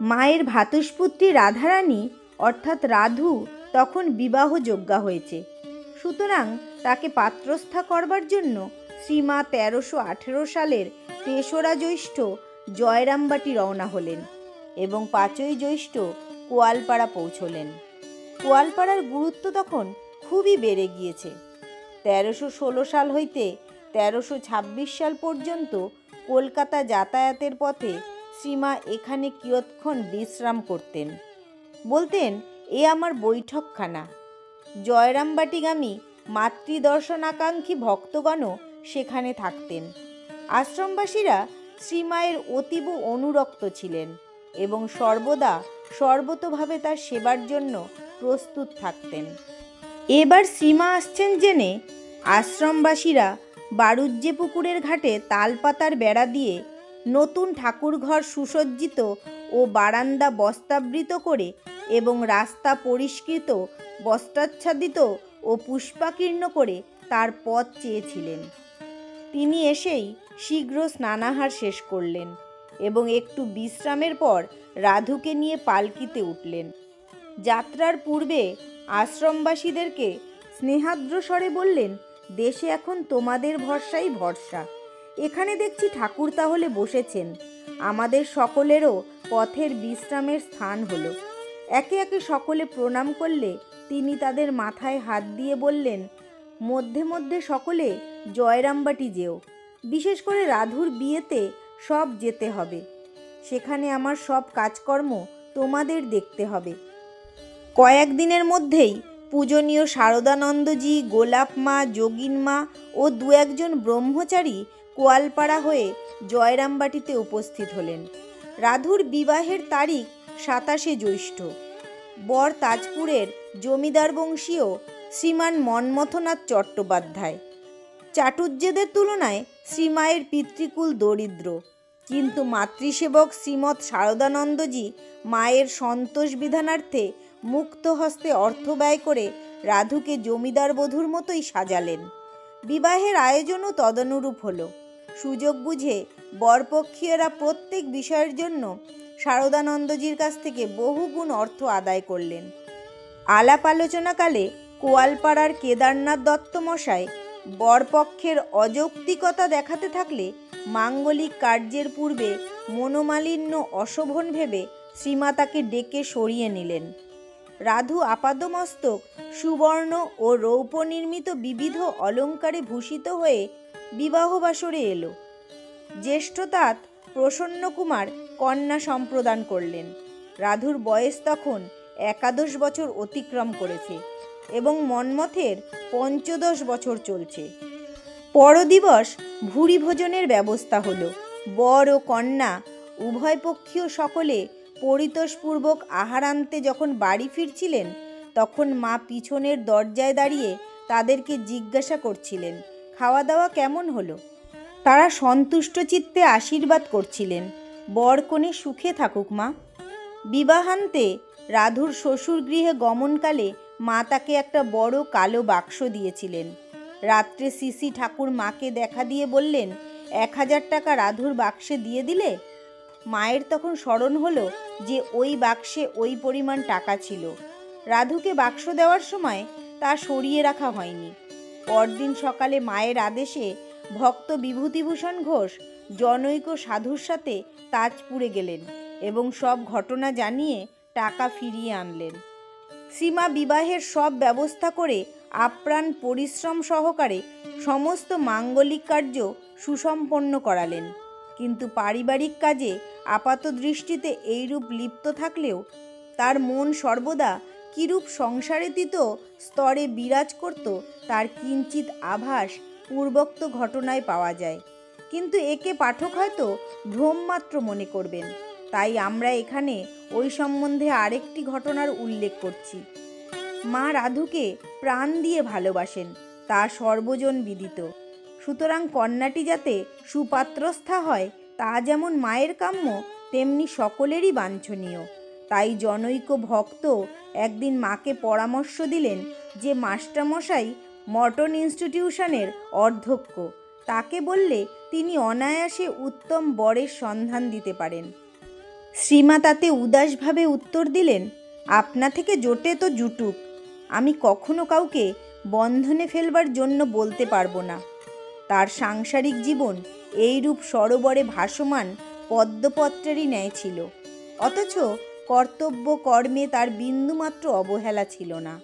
মায়ের ভাতুষপুত্রী রাধারানী, অর্থাৎ রাধু, তখন বিবাহযোগ্যা হয়েছে। সুতরাং তাকে পাত্রস্থা করবার জন্য শ্রীমা তেরোশো আঠেরো সালের তেসরা জ্যৈষ্ঠ জয়রামবাটি রওনা হলেন এবং পাঁচই জ্যৈষ্ঠ কোয়ালপাড়া পৌঁছলেন। কোয়ালপাড়ার গুরুত্ব তখন খুবই বেড়ে গিয়েছে। তেরোশো ষোলো সাল হইতে তেরোশো ছাব্বিশ সাল পর্যন্ত কলকাতা যাতায়াতের পথে শ্রীমা এখানে কিয়ৎক্ষণ বিশ্রাম করতেন। বলতেন, এ আমার বৈঠকখানা। জয়রামবাটিগামী মাতৃদর্শনাকাঙ্ক্ষী ভক্তগণও সেখানে থাকতেন। আশ্রমবাসীরা শ্রীমায়ের অতীব অনুরক্ত ছিলেন এবং সর্বদা সর্বতোভাবে তার সেবার জন্য প্রস্তুত থাকতেন। এবার শ্রীমা আসছেন জেনে আশ্রমবাসীরা বারুজ্জে পুকুরের ঘাটে তালপাতার বেড়া দিয়ে নতুন ঠাকুরঘর সুসজ্জিত ও বারান্দা বস্তাবৃত করে এবং রাস্তা পরিষ্কৃত, বস্ত্রাচ্ছাদিত ও পুষ্পাকীর্ণ করে তার পথ চেয়েছিলেন। তিনি এসেই শীঘ্র স্নানাহার শেষ করলেন এবং একটু বিশ্রামের পর রাধুকে নিয়ে পালকিতে উঠলেন। যাত্রার পূর্বে আশ্রমবাসীদেরকে স্নেহাদ্র স্বরে বললেন, দেশে এখন তোমাদের ভরসাই ভরসা। এখানে দেখছি ঠাকুর তাহলে বসেছেন। আমাদের সকলেরও পথের বিশ্রামের স্থান হলো। একে একে সকলে প্রণাম করলে তিনি তাদের মাথায় হাত দিয়ে বললেন, মধ্যে মধ্যে সকলে জয়রামবাটি যেও। বিশেষ করে রাধুর বিয়েতে সব যেতে হবে। সেখানে আমার সব কাজকর্ম তোমাদের দেখতে হবে। কয়েকদিনের মধ্যেই পূজনীয় শারদানন্দজি, গোলাপ মা, যোগিন মা ও দু একজন ব্রহ্মচারী কোয়ালপাড়া হয়ে জয়রামবাটিতে উপস্থিত হলেন। রাধুর বিবাহের তারিখ সাতাশে জ্যৈষ্ঠ। বর তাজপুরের জমিদার বংশীয় শ্রীমান মন্মথনাথ চট্টোপাধ্যায়। চাটুর্যেদের তুলনায় শ্রীমায়ের পিতৃকুল দরিদ্র। কিন্তু মাতৃসেবক শ্রীমৎ শারদানন্দজি মায়ের সন্তোষ বিধানার্থে মুক্ত হস্তে অর্থ ব্যয় করে রাধুকে জমিদার বধূর মতোই সাজালেন। বিবাহের আয়োজনও তদনুরূপ হলো। সুযোগ বুঝে বরপক্ষীয়রা প্রত্যেক বিষয়ের জন্য শারদানন্দজির কাছ থেকে বহুগুণ অর্থ আদায় করলেন। আলাপ আলোচনাকালে কোয়ালপাড়ার কেদারনাথ দত্ত মশাই বরপক্ষের অযৌক্তিকতা দেখাতে থাকলে মাঙ্গলিক কার্যের পূর্বে মনোমালিন্য অশোভন ভেবে শ্রীমাতাকে ডেকে সরিয়ে নিলেন। রাধু আপাদমস্তক, সুবর্ণ ও রৌপ নির্মিত বিবিধ অলঙ্কারে ভূষিত হয়ে বিবাহবাসরে এলো। জ্যেষ্ঠতাৎ প্রসন্ন কুমার কন্যা সম্প্রদান করলেন। রাধুর বয়স তখন একাদশ বছর অতিক্রম করেছে এবং মন্মথের পঞ্চদশ বছর চলছে। পরদিবস ভুরি ভোজনের ব্যবস্থা হলো। বর ও কন্যা উভয় পক্ষীয় সকলে পরিতোষপূর্বক আহার আনতে যখন বাড়ি ফিরছিলেন, তখন মা পিছনের দরজায় দাঁড়িয়ে তাদেরকে জিজ্ঞাসা করছিলেন খাওয়া দাওয়া কেমন হলো? তারা সন্তুষ্ট চিত্তে আশীর্বাদ করছিলেন, বর কনে সুখে থাকুক, মা। বিবাহান্তে রাধুর শ্বশুর গৃহে গমনকালে মা তাকে একটা বড় কালো বাক্স দিয়েছিলেন। রাত্রে সিসি ঠাকুর মাকে দেখা দিয়ে বললেন, এক হাজার টাকা রাধুর বাক্সে দিয়ে দিলে মায়ের তখন স্মরণ হলো যে ওই বাক্সে ওই পরিমাণ টাকা ছিল। রাধুকে বাক্স দেওয়ার সময় তা সরিয়ে রাখা হয়নি। পরদিন সকালে মায়ের আদেশে ভক্ত বিভূতিভূষণ ঘোষ, জনৈক সাধুর সাথে তাজপুরে গেলেন এবং সব ঘটনা জানিয়ে টাকা ফিরিয়ে আনলেন। সীমা বিবাহের সব ব্যবস্থা করে আপ্রাণ পরিশ্রম সহকারে সমস্ত মাঙ্গলিক কার্য সুসম্পন্ন করালেন। কিন্তু পারিবারিক কাজে আপাত দৃষ্টিতে এইরূপ লিপ্ত থাকলেও তার মন সর্বদা কিরূপ সংসারেতীত স্তরে বিরাজ করত, তার কিঞ্চিত আভাস পূর্বোক্ত ঘটনায় পাওয়া যায়। কিন্তু একে পাঠক হয়তো ভ্রমমাত্র মনে করবেন। তাই আমরা এখানে ওই সম্বন্ধে আরেকটি ঘটনার উল্লেখ করছি। মা রাধুকে প্রাণ দিয়ে ভালোবাসেন, তা সর্বজন বিদিত। সুতরাং কন্যাটি যাতে সুপাত্রস্থা হয়, তা যেমন মায়ের কাম্য, তেমনি সকলেরই বাঞ্ছনীয়। তাই জনৈক ভক্ত একদিন মাকে পরামর্শ দিলেন যে মাস্টারমশাই মটন ইনস্টিটিউশনের অধ্যক্ষ। তাকে বললে তিনি অনায়াসে উত্তম বরের সন্ধান দিতে পারেন। শ্রীমা তাতে উদাসভাবে উত্তর দিলেন, আপনা থেকে জোটে তো জুটুক। আমি কখনো কাউকে বন্ধনে ফেলবার জন্য বলতে পারব না। তার সাংসারিক জীবন এইরূপ সরোবরে ভাসমান পদ্মপত্রেরই ন্যায় ছিল। অথচ কর্তব্য কর্মে তার বিন্দুমাত্র অবহেলা ছিল না।